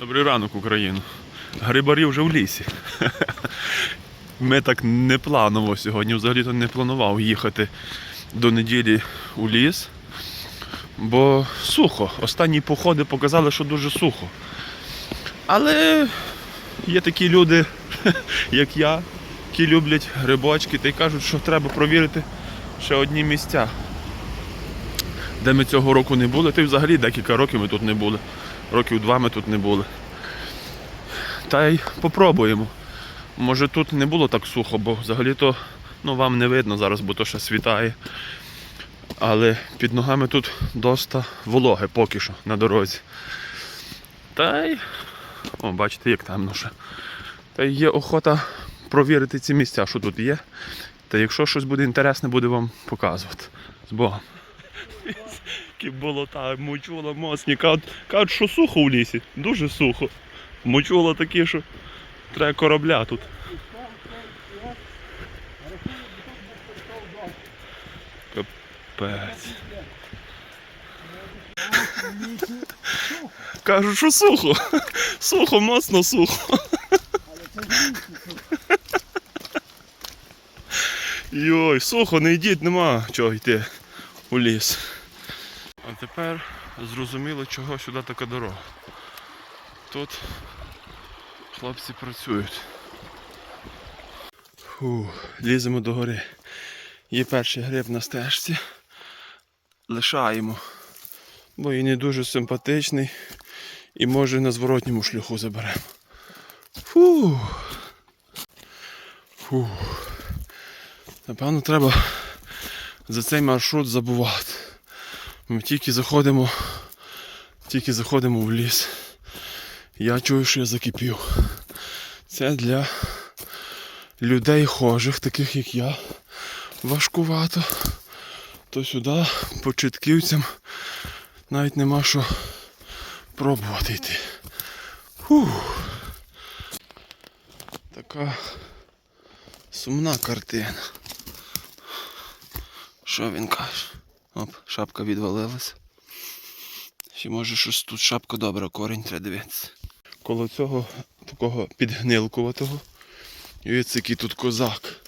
Добрий ранок, Україну. Грибарі вже в лісі. Ми так не планово сьогодні. Взагалі-то не планував їхати до неділі у ліс, бо сухо. Останні походи показали, що дуже сухо. Але є такі люди, як я, які люблять грибочки та й кажуть, що треба провірити ще одні місця, де ми цього року не були. Та й взагалі декілька років ми тут не були. Років два ми тут не були. Та й попробуємо. Може тут не було так сухо, бо взагалі-то ну, вам не видно зараз, бо то ще світає. Але під ногами тут доста вологе поки що на дорозі. Та й. О, бачите, як темно ще. Та й є охота провірити ці місця, що тут є. Та якщо щось буде інтересне, буде вам показувати. З Богом. Які болота, мочула моцні. Кажуть, кажуть, що сухо в лісі. Дуже сухо. Мочула такі, що треба корабля тут. Капець. Кажуть, що сухо. Сухо, моцно сухо. Йой, сухо, не йдіть, нема чого йти у ліс. Тепер зрозуміло, чого сюди така дорога. Тут хлопці працюють. Фу, ліземо до гори. Є перший гриб на стежці. Лишаємо. Бо і не дуже симпатичний. І може на зворотньому шляху заберемо. Фу. Фу. Напевно, треба за цей маршрут забувати. Ми тільки заходимо, тільки заходимо в ліс. Я чую, що я закипів. Це для людей хожих, таких як я, важкувато. То сюди початківцям навіть нема що пробувати йти. Фух. Така сумна картина. Що він каже? Оп, шапка відвалилась. Ще може щось тут шапка добра, корінь треба дивитися. Коло цього такого підгнилкуватого. І ось який тут козак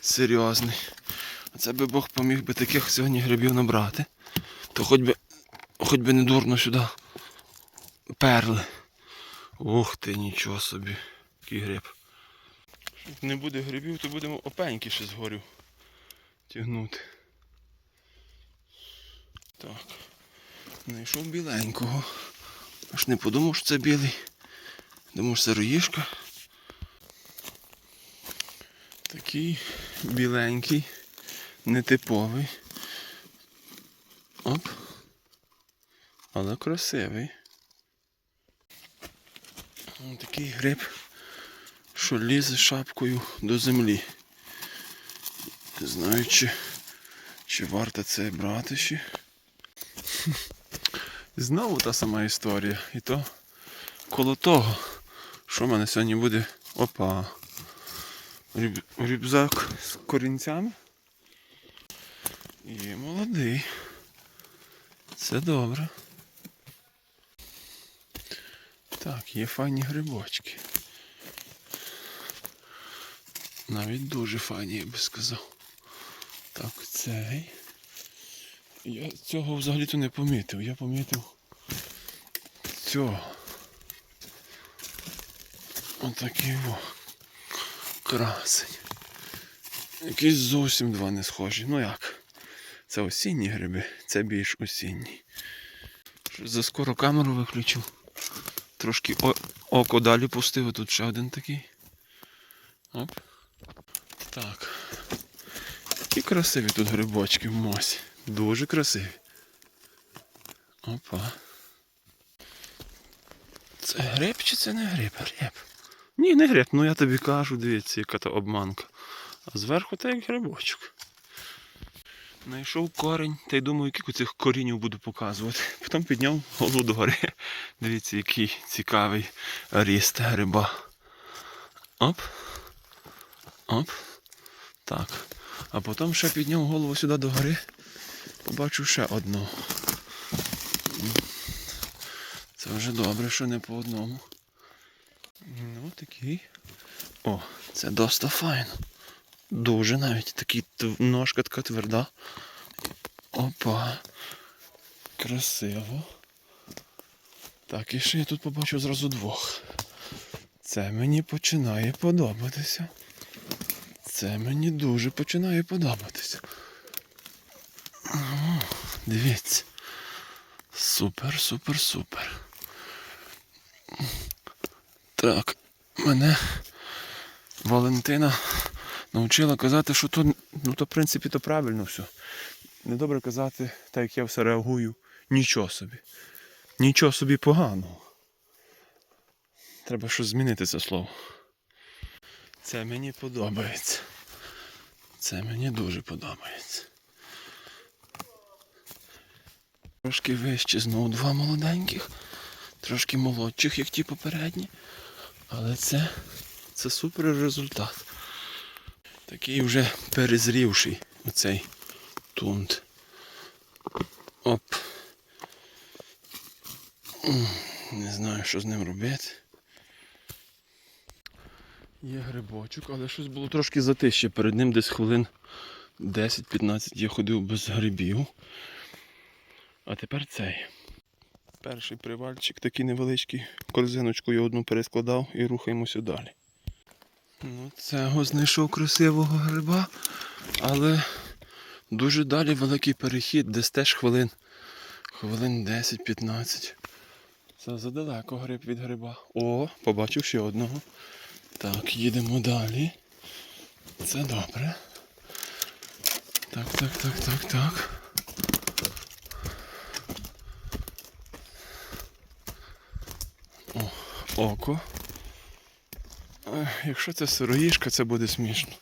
серйозний. А це би Бог поміг би таких сьогодні грибів набрати. То хоч би, хоч би не дурно сюди перли. Ух ти, нічого собі, який гриб. Як не буде грибів, то будемо опеньки ще згорю тягнути. Так. Знайшов біленького. Аж не подумав, що це білий. Думав, що це роїшка. Такий біленький, нетиповий. Оп. Але красивий. Ось Такий гриб, що лізе шапкою до землі. Не знаю, чи, чи варто це брати ще. Знову та сама історія. І то коло того, що в мене сьогодні буде. Опа. Рюб- Рюкзак з корінцями. І молодий. Це добре. Так, є файні грибочки. Навіть дуже файні, я би сказав. Так, цей. Я цього взагалі-то не помітив. Я помітив цього. Отакий во. Красень. Якісь зовсім два не схожі. Ну як? Це осінні гриби, це більш осінні. Заскоро камеру виключив. Трошки око далі пустив, тут ще один такий. Оп. Так. Які красиві тут грибочки в мосі. Дуже красиві. Опа. Це гриб чи це не гриб? Гриб. Ні, не гриб, ну я тобі кажу, дивіться, яка то обманка. А зверху та як грибочок. Знайшов корінь, та й думаю, яких цих корінів буду показувати. Потім підняв голову догори. Дивіться, який цікавий ріст гриба. Оп. Оп. Так. А потім ще підняв голову сюди догори. Побачив ще одну. Це вже добре, що не по одному. Ну, такий. О, це доста файно. Дуже навіть такий ножка така тверда. Опа. Красиво. Так, і ще я тут побачив зразу двох. Це мені починає подобатися. Це мені дуже починає подобатися. Дивіться. Супер, супер, супер. Так, мене Валентина навчила казати, що то, ну, то в принципі то правильно все. Недобре казати, так як я все реагую, нічого собі. Нічого собі поганого. Треба щось змінити це слово. Це мені подобається. Це мені дуже подобається. Трошки вище знову два молоденьких, трошки молодших, як ті попередні. Але це, це супер результат. Такий вже перезрівший оцей тунт. Оп. Не знаю, що з ним робити. Є грибочок, але щось було трошки затище. Перед ним десь хвилин 10-15 я ходив без грибів. А тепер цей. Перший привальчик такий невеличкий. Корзиночку я одну перескладав і рухаємося далі. Ну, цього знайшов красивого гриба, але дуже далі великий перехід, десь теж хвилин. Хвилин 10-15. Це задалеко гриб від гриба. О, побачив ще одного. Так, їдемо далі. Це добре. Так, так, так, так, так. Око. Якщо це сироїшка, це буде смішно.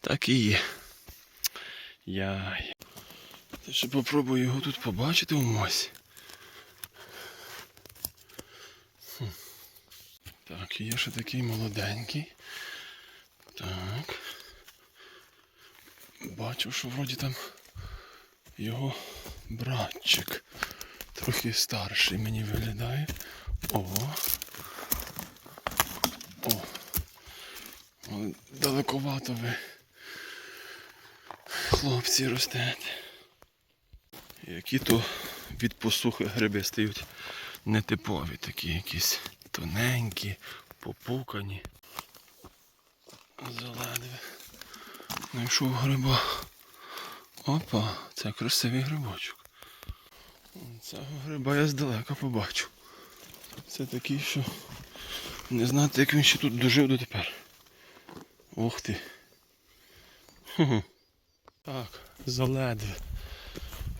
Так і є. Та ще попробую його тут побачити в мосі. Так, є ще такий молоденький. Так. Бачу, що вроді там його братчик. Трохи старший мені виглядає. О. О. Далековато ви. Хлопці ростете. Які то від посухи гриби стають нетипові, такі якісь тоненькі, попукані. Заледве. Знайшов гриба. Опа, це красивий грибочок. Цього гриба я здалека побачу. Це такий, що не знати, як він ще тут дожив дотепер. Ух ти. Так, заледве.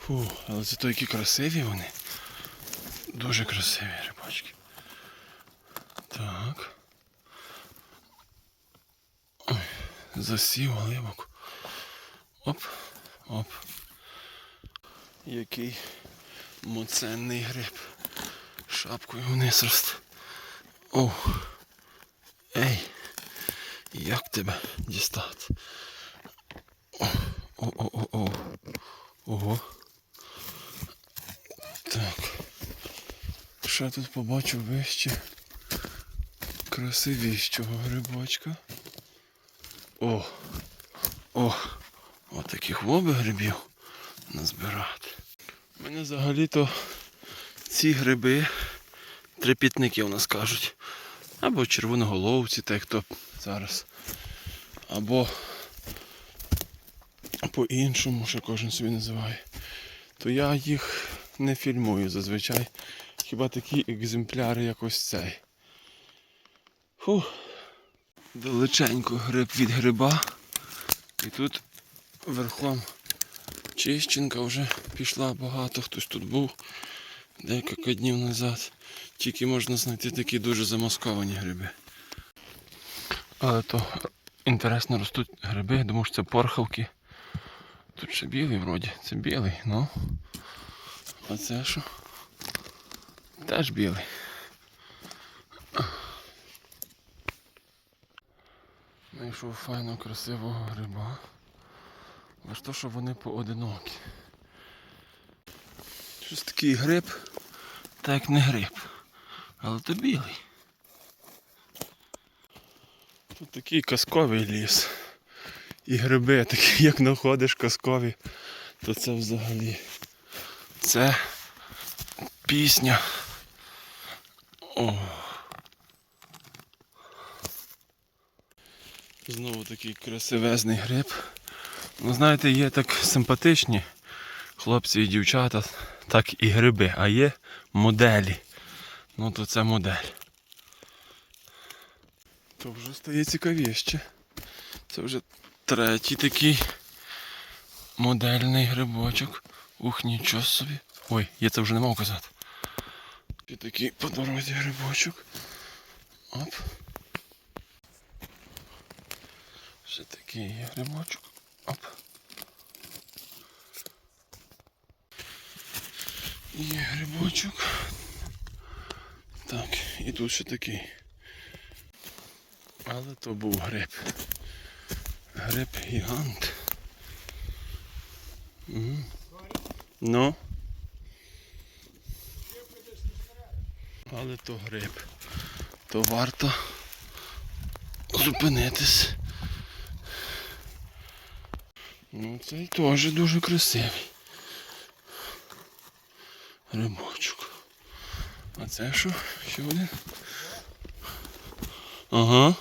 Фу, але це то які красиві вони. Дуже красиві рибачки. Так. Ой, засів глибоко. Оп, оп. Який моценний гриб. Шапкою вниз росте. О. Ей. Як тебе дістати? О-о-о-о. Ого. Так. Ще тут побачу вище красивіщого грибочка. О! О! Отаких воби грибів назбирати. Мене взагалі-то ці гриби трепітники у нас кажуть. Або червоноголовці, так як то зараз. Або по-іншому, що кожен собі називає. То я їх не фільмую зазвичай. Хіба такі екземпляри як ось цей. Фух. Далеченько гриб від гриба. І тут верхом Чищенка вже пішла багато, хтось тут був декілька днів назад. Тільки можна знайти такі дуже замасковані гриби. Але то інтересно ростуть гриби, думаю, що це порхавки. Тут ще білий вроді, це білий, ну. А це що? Теж білий. Знайшов файно красивого гриба. Лише то, що вони поодинокі. Щось такий гриб, так не гриб. Але то білий. Тут такий казковий ліс. І гриби такі, як знаходиш казкові, то це взагалі. Це пісня. О. Знову такий красивезний гриб. Ну, знаєте, є так симпатичні хлопці і дівчата, так і гриби, а є моделі. Ну то це модель. То вже стає цікавіше. Це вже третій такий модельний грибочок. Ух, нічого собі. Ой, я це вже не мав казати. І такий по дорозі грибочок. Оп. Ще такий є грибочок. Є грибочок. Так, і тут ще такий. Але то був гриб. Гриб гігант. Угу. Ну. Але то гриб. То варто зупинитись. Ну цей теж дуже красивий. Грибочок. А це що? Ще один? Ага.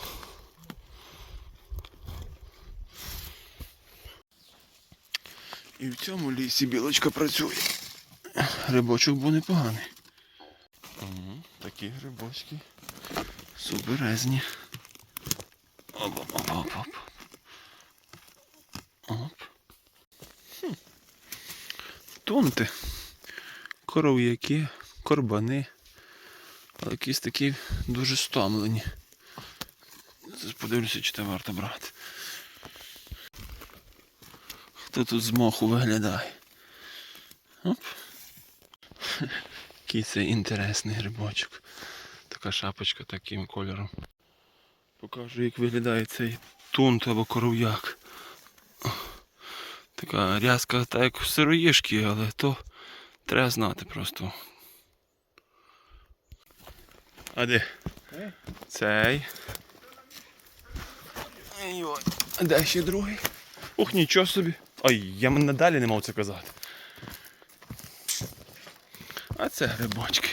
І в цьому лісі білочка працює. Грибочок був непоганий. Угу, такі грибочки. Суберезні. Оп-оп-оп-оп. Оп. Хм. Тунти. Коров'яки, корбани. Але якісь такі дуже стомлені. Подивлюся, чи це варто брати. Хто тут з моху виглядає? Оп. Який це інтересний грибочок. Така шапочка таким кольором. Покажу, як виглядає цей тунт або коров'як. Така рязка, так як в сироїшки, але то треба знати просто. А де? Цей. А де ще другий? Ух, нічого собі. Ой, я мене далі не мав це казати. А це грибочки.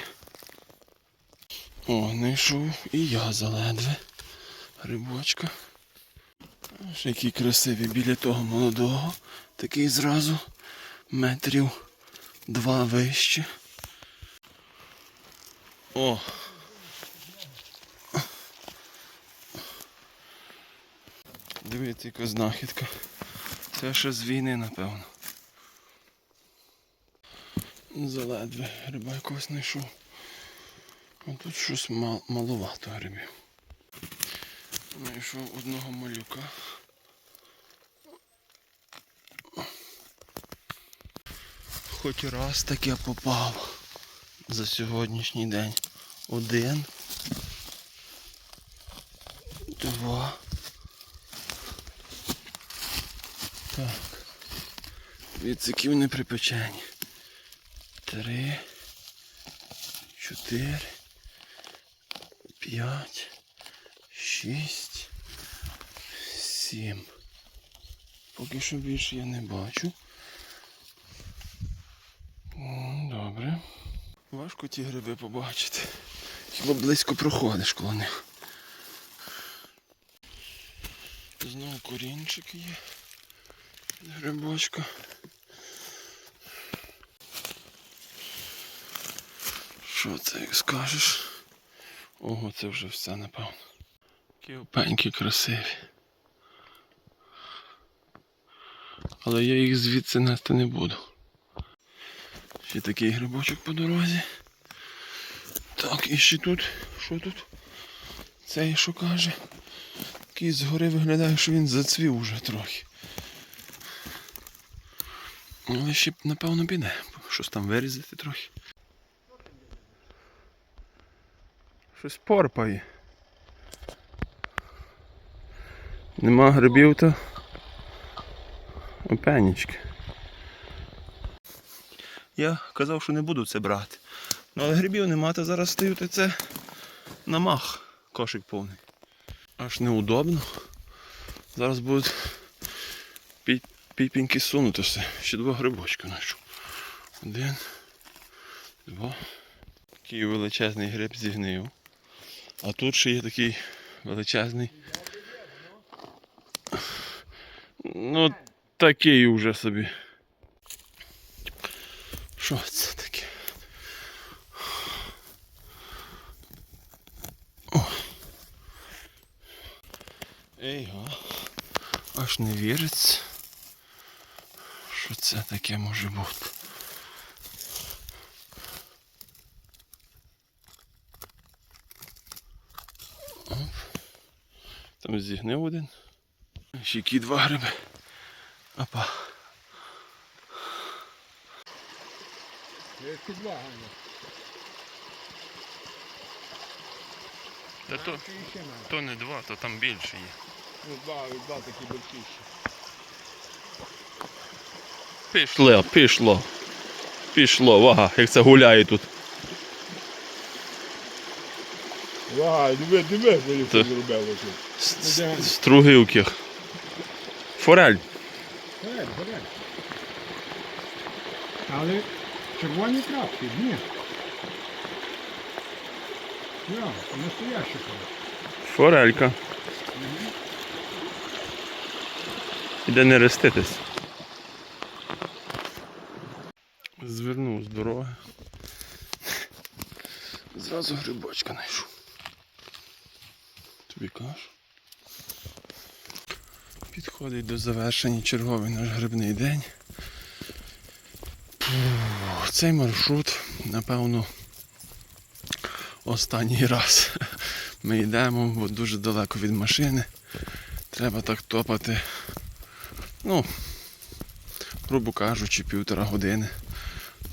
О, знайшов і я заледве. Грибочка. Аж який красивий біля того молодого. Такий зразу метрів два вище. О! Дивіться, яка знахідка. Це ще з війни, напевно. Заледве гриба якогось знайшов. А тут щось мал, маловато грибів. Знайшов одного малюка. Хоч раз таке попав за сьогоднішній день. Один. Два. Так. Відсиків не припечені. Три. Чотири. П'ять. Шість. Сім. Поки що більше я не бачу. М, Добре. Важко ті гриби побачити. Хіба близько проходиш коло них. Знову корінчик є. Грибочка. Що це як скажеш? Ого, це вже все напевно. Які опеньки красиві. Але я їх звідси нести не буду. Ще такий грибочок по дорозі. Так, і ще тут. Що тут? Цей що каже? Такий згори виглядає, що він зацвів уже трохи. Але ще напевно піде. Щось там вирізати трохи. Щось порпає. Нема грибів то. Опенічки. я казав, що не буду це брати. Ну але грибів нема, то зараз стою, то це на мах кошик повний. Аж неудобно. Зараз будуть пі- піпіньки сунутися. Ще два грибочки знайшов. Один, два. Такий величезний гриб зігнив. А тут ще є такий величезний. Ну, такий уже собі. Що це таке? О. Ей, га. Аж не віриться. Що це таке може бути? Оп. Там зігнив один. Ще які два гриби. Ну. Та то, то не два, то там більше є. Ну, два, два такі більшіші. Пішло, пішло. Пішло, вага, як це гуляє тут. Ага, диви, диви, що зробили тут. С- Ну. Форель. Горять, горять. Але червоні крапки, ні. Я, настоящий коротко. Форелька. Іде не реститись. Звернув з дороги. Зразу грибочка знайшов. Тобі кажу. Підходить до завершення черговий наш грибний день. Цей маршрут, напевно, останній раз ми йдемо, бо дуже далеко від машини. Треба так топати. Ну, грубо кажучи, півтора години.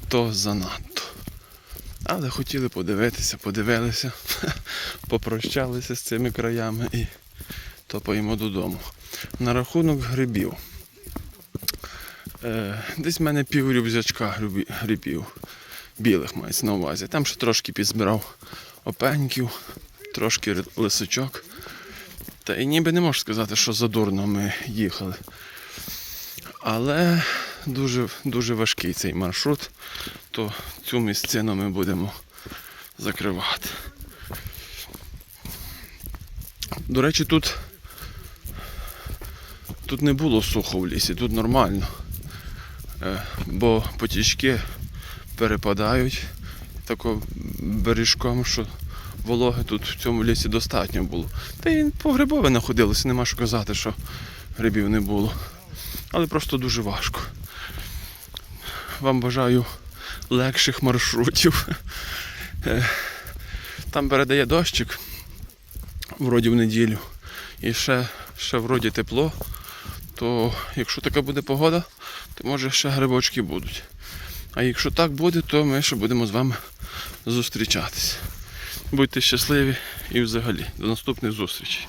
То занадто. Але хотіли подивитися, подивилися, попрощалися з цими краями і топаємо додому. На рахунок грибів. Е, десь в мене пів рюкзачка грибів. Білих мається на увазі. Там ще трошки підзбирав опеньків, трошки лисичок. Та і ніби не можу сказати, що задурно ми їхали. Але дуже, дуже важкий цей маршрут, то цю місцину ми будемо закривати. До речі, тут, тут не було сухо в лісі, тут нормально. Е, Бо потічки перепадають тако бережком, що вологи тут в цьому лісі достатньо було. Та й по грибове находилося, нема що казати, що грибів не було. Але просто дуже важко. Вам бажаю легших маршрутів. Е, Там передає дощик, вроді в неділю. І ще, ще вроді тепло. То якщо така буде погода, то може ще грибочки будуть. А якщо так буде, то ми ще будемо з вами зустрічатися. Будьте щасливі і взагалі до наступних зустрічей.